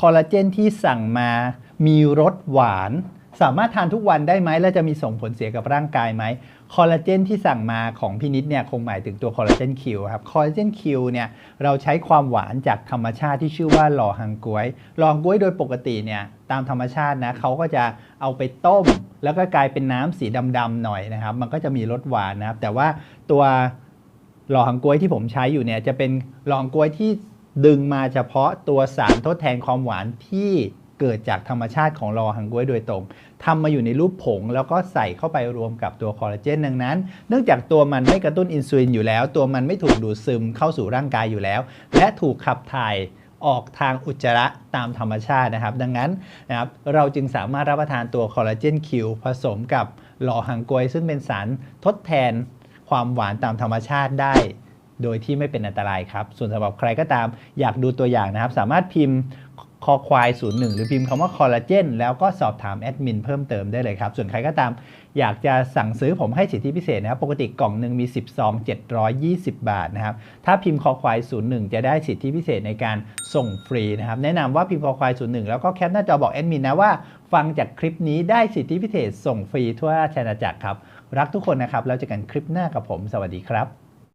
คอลลาเจนที่สั่งมามีรสหวาน สามารถทานทุกวันได้ไหมและจะมีส่งผลเสียกับร่างกายไหมคอลลาเจนที่สั่งมาของพี่นิดเนี่ยคงหมายถึงตัวคอลลาเจนคิวครับคอลลาเจนคิวเนี่ยเราใช้ความหวานจากธรรมชาติที่ชื่อว่าหล่อฮังกวยหล่อฮังกวยโดยปกติเนี่ยตามธรรมชาตินะเขาก็จะเอาไปต้ม แล้วก็กลายเป็นน้ำสีดำๆหน่อยนะครับ มันก็จะมีรสหวานนะครับ แต่ว่าตัวหล่อหังกล้วยที่ผมใช้อยู่เนี่ยจะเป็นหล่อหังกล้วยที่ ดึงมาเฉพาะตัวสารทดแทนความหวานที่เกิดจากธรรมชาติของหล่อหังกล้วยโดยตรงทำมาอยู่ในรูปผง แล้วก็ใส่เข้าไปรวมกับตัวคอลลาเจนดังนั้น เนื่องจากตัวมันไม่กระตุ้นอินซูลินอยู่แล้ว ตัวมันไม่ถูกดูดซึมเข้าสู่ร่างกายอยู่แล้ว และถูกขับถ่ายออกทางอุจจาระตามธรรมชาตินะครับ ดังนั้นนะครับเราจึงสามารถรับประทานตัวคอลลาเจนคิวผสมกับหล่อหังกล้วยซึ่งเป็นสารทดแทนความหวานตามธรรมชาติได้ โดยที่ไม่เป็นอันตรายครับ ส่วนสำหรับใครก็ตามอยากดูตัวอย่างนะครับ สามารถพิมพ์คอควาย01 หรือพิมพ์คำว่าคอลลาเจนแล้วก็สอบถามแอดมินเพิ่มเติมได้เลยครับ ส่วนใครก็ตามอยากจะสั่งซื้อผมให้สิทธิพิเศษนะครับ ปกติกล่องหนึ่งมี 10 ซอง 720 บาทนะครับ ถ้าพิมพ์คอควาย01 จะได้สิทธิพิเศษในการส่งฟรีนะครับ แนะนำว่าพิมพ์คอควาย01 แล้วก็แคปหน้าจอบอกแอดมินนะว่า ฟังจากคลิปนี้ได้สิทธิพิเศษส่งฟรีทั่วราชอาณาจักรครับ รักทุกคนนะครับแล้วเจอกันคลิปหน้ากับผม สวัสดีครับ